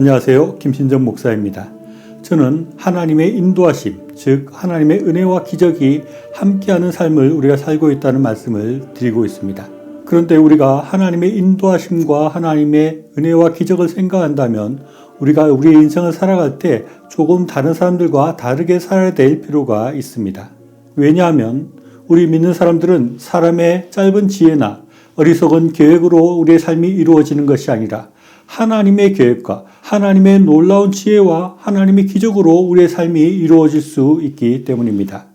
안녕하세요. 김신정 목사입니다. 저는 하나님의 인도하심, 즉 하나님의 은혜와 기적이 함께하는 삶을 우리가 살고 있다는 말씀을 드리고 있습니다. 그런데 우리가 하나님의 인도하심과 하나님의 은혜와 기적을 생각한다면 우리가 우리의 인생을 살아갈 때 조금 다른 사람들과 다르게 살아야 될 필요가 있습니다. 왜냐하면 우리 믿는 사람들은 사람의 짧은 지혜나 어리석은 계획으로 우리의 삶이 이루어지는 것이 아니라 하나님의 계획과 하나님의 놀라운 지혜와 하나님의 기적으로 우리의 삶이 이루어질 수 있기 때문입니다.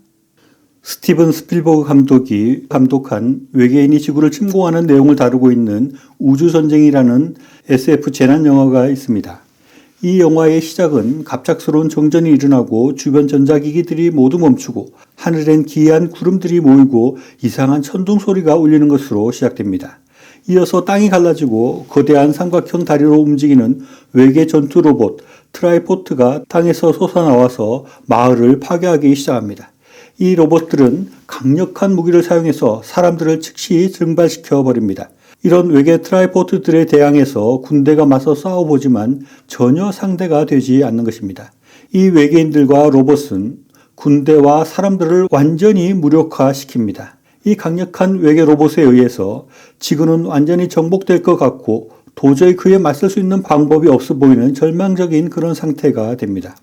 스티븐 스필버그 감독이 감독한 외계인이 지구를 침공하는 내용을 다루고 있는 우주전쟁이라는 SF 재난 영화가 있습니다. 이 영화의 시작은 갑작스러운 정전이 일어나고 주변 전자기기들이 모두 멈추고 하늘엔 기이한 구름들이 모이고 이상한 천둥 소리가 울리는 것으로 시작됩니다. 이어서 땅이 갈라지고 거대한 삼각형 다리로 움직이는 외계 전투 로봇 트라이포트가 땅에서 솟아나와서 마을을 파괴하기 시작합니다. 이 로봇들은 강력한 무기를 사용해서 사람들을 즉시 증발시켜 버립니다. 이런 외계 트라이포트들에 대항해서 군대가 맞서 싸워보지만 전혀 상대가 되지 않는 것입니다. 이 외계인들과 로봇은 군대와 사람들을 완전히 무력화시킵니다. 이 강력한 외계 로봇에 의해서 지구는 완전히 정복될 것 같고 도저히 그에 맞설 수 있는 방법이 없어 보이는 절망적인 그런 상태가 됩니다.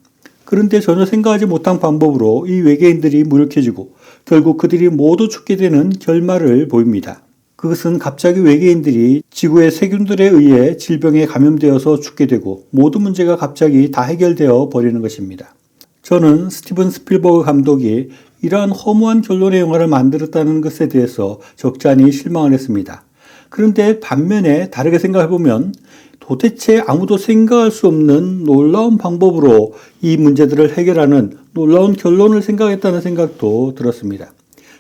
그런데 전혀 생각하지 못한 방법으로 이 외계인들이 무력해지고 결국 그들이 모두 죽게 되는 결말을 보입니다. 그것은 갑자기 외계인들이 지구의 세균들에 의해 질병에 감염되어서 죽게 되고 모든 문제가 갑자기 다 해결되어 버리는 것입니다. 저는 스티븐 스필버그 감독이 이러한 허무한 결론의 영화를 만들었다는 것에 대해서 적잖이 실망을 했습니다. 그런데 반면에 다르게 생각해보면 도대체 아무도 생각할 수 없는 놀라운 방법으로 이 문제들을 해결하는 놀라운 결론을 생각했다는 생각도 들었습니다.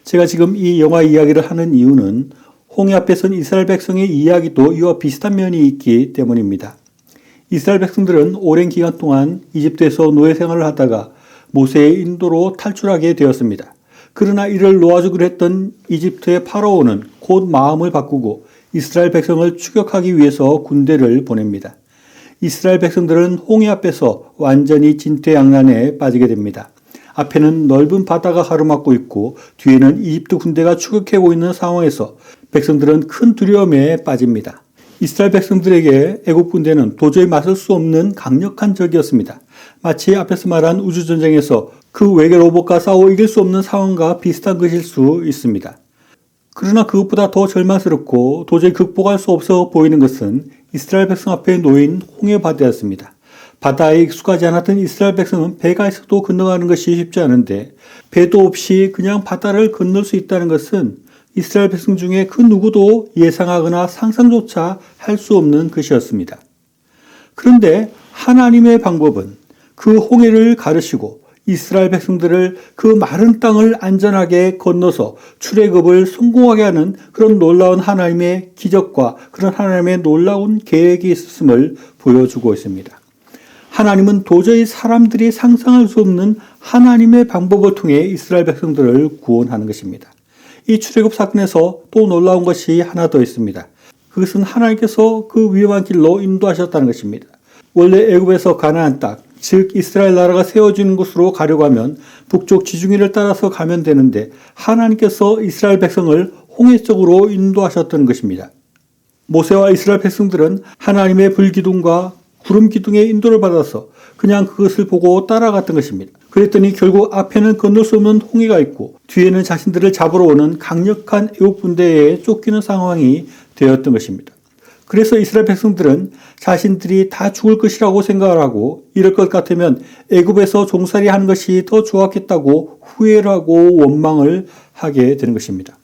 제가 지금 이 영화 이야기를 하는 이유는 홍해 앞에 선 이스라엘 백성의 이야기도 이와 비슷한 면이 있기 때문입니다. 이스라엘 백성들은 오랜 기간 동안 이집트에서 노예 생활을 하다가 모세의 인도로 탈출하게 되었습니다. 그러나 이를 놓아주기로 했던 이집트의 파라오는 곧 마음을 바꾸고 이스라엘 백성을 추격하기 위해서 군대를 보냅니다. 이스라엘 백성들은 홍해 앞에서 완전히 진퇴양난에 빠지게 됩니다. 앞에는 넓은 바다가 가로막고 있고 뒤에는 이집트 군대가 추격해오고 있는 상황에서 백성들은 큰 두려움에 빠집니다. 이스라엘 백성들에게 애국 군대는 도저히 맞설 수 없는 강력한 적이었습니다. 마치 앞에서 말한 우주전쟁에서 그 외계 로봇과 싸워 이길 수 없는 상황과 비슷한 것일 수 있습니다. 그러나 그것보다 더 절망스럽고 도저히 극복할 수 없어 보이는 것은 이스라엘 백성 앞에 놓인 홍해 바다였습니다. 바다에 익숙하지 않았던 이스라엘 백성은 배가 있어도 건너가는 것이 쉽지 않은데 배도 없이 그냥 바다를 건널 수 있다는 것은 이스라엘 백성 중에 그 누구도 예상하거나 상상조차 할 수 없는 것이었습니다. 그런데 하나님의 방법은 그 홍해를 가르시고 이스라엘 백성들을 그 마른 땅을 안전하게 건너서 출애굽을 성공하게 하는 그런 놀라운 하나님의 기적과 그런 하나님의 놀라운 계획이 있었음을 보여주고 있습니다. 하나님은 도저히 사람들이 상상할 수 없는 하나님의 방법을 통해 이스라엘 백성들을 구원하는 것입니다. 이 출애굽 사건에서 또 놀라운 것이 하나 더 있습니다. 그것은 하나님께서 그 위험한 길로 인도하셨다는 것입니다. 원래 애굽에서 가나안 땅, 즉 이스라엘 나라가 세워지는 곳으로 가려고 하면 북쪽 지중해를 따라서 가면 되는데 하나님께서 이스라엘 백성을 홍해 쪽으로 인도하셨던 것입니다. 모세와 이스라엘 백성들은 하나님의 불기둥과 구름 기둥의 인도를 받아서 그냥 그것을 보고 따라갔던 것입니다. 그랬더니 결국 앞에는 건널 수 없는 홍해가 있고 뒤에는 자신들을 잡으러 오는 강력한 애국 군대에 쫓기는 상황이 되었던 것입니다. 그래서 이스라엘 백성들은 자신들이 다 죽을 것이라고 생각을 하고 이럴 것 같으면 애굽에서 종살이 하는 것이 더 좋았겠다고 후회를 하고 원망을 하게 되는 것입니다.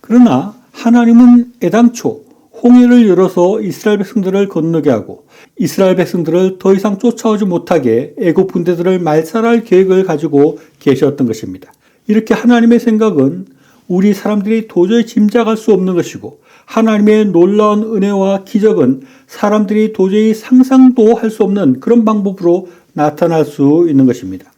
그러나 하나님은 애당초 홍해를 열어서 이스라엘 백성들을 건너게 하고 이스라엘 백성들을 더 이상 쫓아오지 못하게 애굽 군대들을 말살할 계획을 가지고 계셨던 것입니다. 이렇게 하나님의 생각은 우리 사람들이 도저히 짐작할 수 없는 것이고 하나님의 놀라운 은혜와 기적은 사람들이 도저히 상상도 할 수 없는 그런 방법으로 나타날 수 있는 것입니다.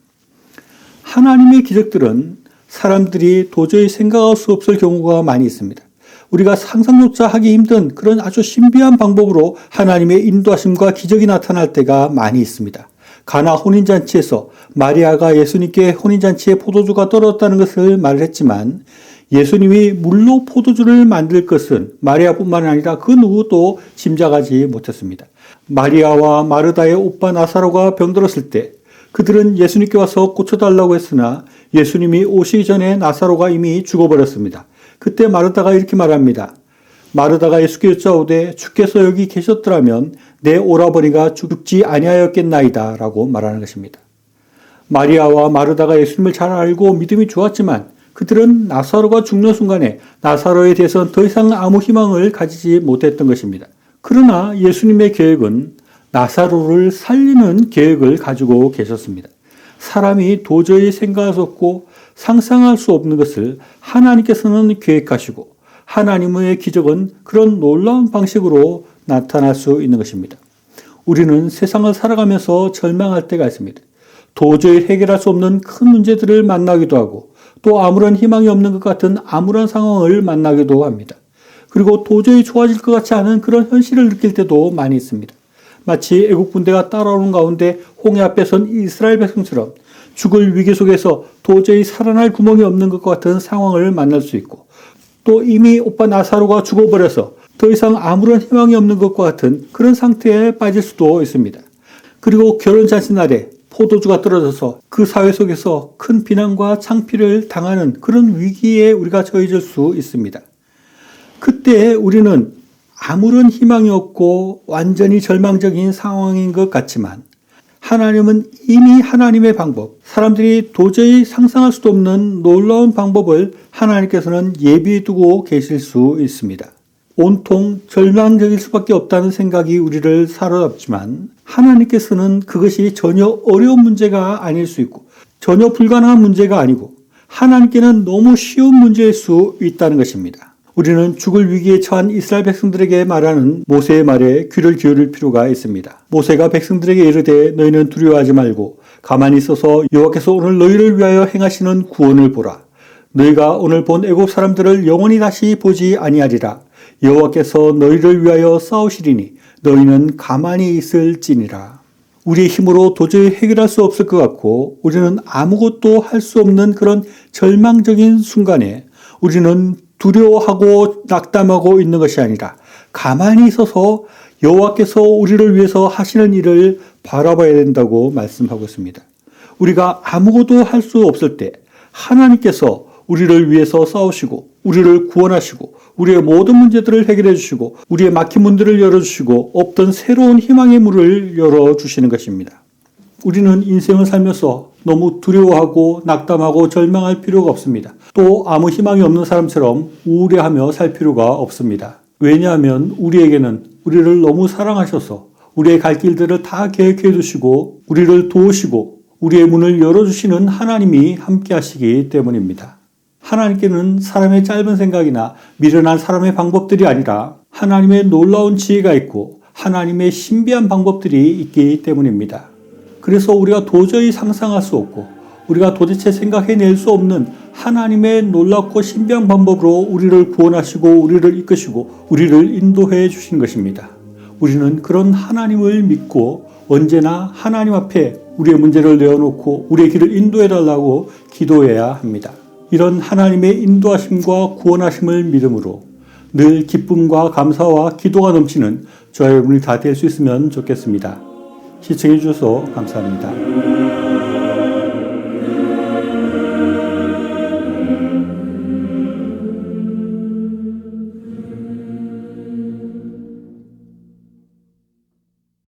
하나님의 기적들은 사람들이 도저히 생각할 수 없을 경우가 많이 있습니다. 우리가 상상조차 하기 힘든 그런 아주 신비한 방법으로 하나님의 인도하심과 기적이 나타날 때가 많이 있습니다. 가나 혼인잔치에서 마리아가 예수님께 혼인잔치에 포도주가 떨어졌다는 것을 말했지만 예수님이 물로 포도주를 만들 것은 마리아뿐만 아니라 그 누구도 짐작하지 못했습니다. 마리아와 마르다의 오빠 나사로가 병들었을 때 그들은 예수님께 와서 고쳐달라고 했으나 예수님이 오시기 전에 나사로가 이미 죽어버렸습니다. 그때 마르다가 이렇게 말합니다. 마르다가 예수께 여짜오되 주께서 여기 계셨더라면 내 오라버니가 죽지 아니하였겠나이다 라고 말하는 것입니다. 마리아와 마르다가 예수님을 잘 알고 믿음이 좋았지만 그들은 나사로가 죽는 순간에 나사로에 대해서는 더 이상 아무 희망을 가지지 못했던 것입니다. 그러나 예수님의 계획은 나사로를 살리는 계획을 가지고 계셨습니다. 사람이 도저히 생각할 수 없고 상상할 수 없는 것을 하나님께서는 계획하시고 하나님의 기적은 그런 놀라운 방식으로 나타날 수 있는 것입니다. 우리는 세상을 살아가면서 절망할 때가 있습니다. 도저히 해결할 수 없는 큰 문제들을 만나기도 하고 또 아무런 희망이 없는 것 같은 암울한 상황을 만나기도 합니다. 그리고 도저히 좋아질 것 같지 않은 그런 현실을 느낄 때도 많이 있습니다. 마치 애국 군대가 따라오는 가운데 홍해 앞에 선 이스라엘 백성처럼 죽을 위기 속에서 도저히 살아날 구멍이 없는 것 같은 상황을 만날 수 있고 또 이미 오빠 나사로가 죽어버려서 더 이상 아무런 희망이 없는 것과 같은 그런 상태에 빠질 수도 있습니다. 그리고 결혼 잔치날에 포도주가 떨어져서 그 사회 속에서 큰 비난과 창피를 당하는 그런 위기에 우리가 처해질 수 있습니다. 그때 우리는 아무런 희망이 없고 완전히 절망적인 상황인 것 같지만 하나님은 이미 하나님의 방법, 사람들이 도저히 상상할 수도 없는 놀라운 방법을 하나님께서는 예비해 두고 계실 수 있습니다. 온통 절망적일 수밖에 없다는 생각이 우리를 사로잡지만 하나님께서는 그것이 전혀 어려운 문제가 아닐 수 있고 전혀 불가능한 문제가 아니고 하나님께는 너무 쉬운 문제일 수 있다는 것입니다. 우리는 죽을 위기에 처한 이스라엘 백성들에게 말하는 모세의 말에 귀를 기울일 필요가 있습니다. 모세가 백성들에게 이르되 너희는 두려워하지 말고 가만히 있어서 여호와께서 오늘 너희를 위하여 행하시는 구원을 보라. 너희가 오늘 본 애굽 사람들을 영원히 다시 보지 아니하리라. 여호와께서 너희를 위하여 싸우시리니 너희는 가만히 있을지니라. 우리의 힘으로 도저히 해결할 수 없을 것 같고 우리는 아무것도 할 수 없는 그런 절망적인 순간에 우리는 두려워하고 낙담하고 있는 것이 아니라 가만히 있어서 여호와께서 우리를 위해서 하시는 일을 바라봐야 된다고 말씀하고 있습니다. 우리가 아무것도 할 수 없을 때 하나님께서 우리를 위해서 싸우시고 우리를 구원하시고 우리의 모든 문제들을 해결해 주시고 우리의 막힌 문들을 열어 주시고 없던 새로운 희망의 문을 열어 주시는 것입니다. 우리는 인생을 살면서 너무 두려워하고 낙담하고 절망할 필요가 없습니다. 또 아무 희망이 없는 사람처럼 우울해하며 살 필요가 없습니다. 왜냐하면 우리에게는 우리를 너무 사랑하셔서 우리의 갈 길들을 다 계획해 두시고 우리를 도우시고 우리의 문을 열어주시는 하나님이 함께 하시기 때문입니다. 하나님께는 사람의 짧은 생각이나 미련한 사람의 방법들이 아니라 하나님의 놀라운 지혜가 있고 하나님의 신비한 방법들이 있기 때문입니다. 그래서 우리가 도저히 상상할 수 없고 우리가 도대체 생각해낼 수 없는 하나님의 놀랍고 신비한 방법으로 우리를 구원하시고 우리를 이끄시고 우리를 인도해 주신 것입니다. 우리는 그런 하나님을 믿고 언제나 하나님 앞에 우리의 문제를 내어놓고 우리의 길을 인도해 달라고 기도해야 합니다. 이런 하나님의 인도하심과 구원하심을 믿음으로 늘 기쁨과 감사와 기도가 넘치는 저와 여러분이 다 될 수 있으면 좋겠습니다. 시청해 주셔서 감사합니다.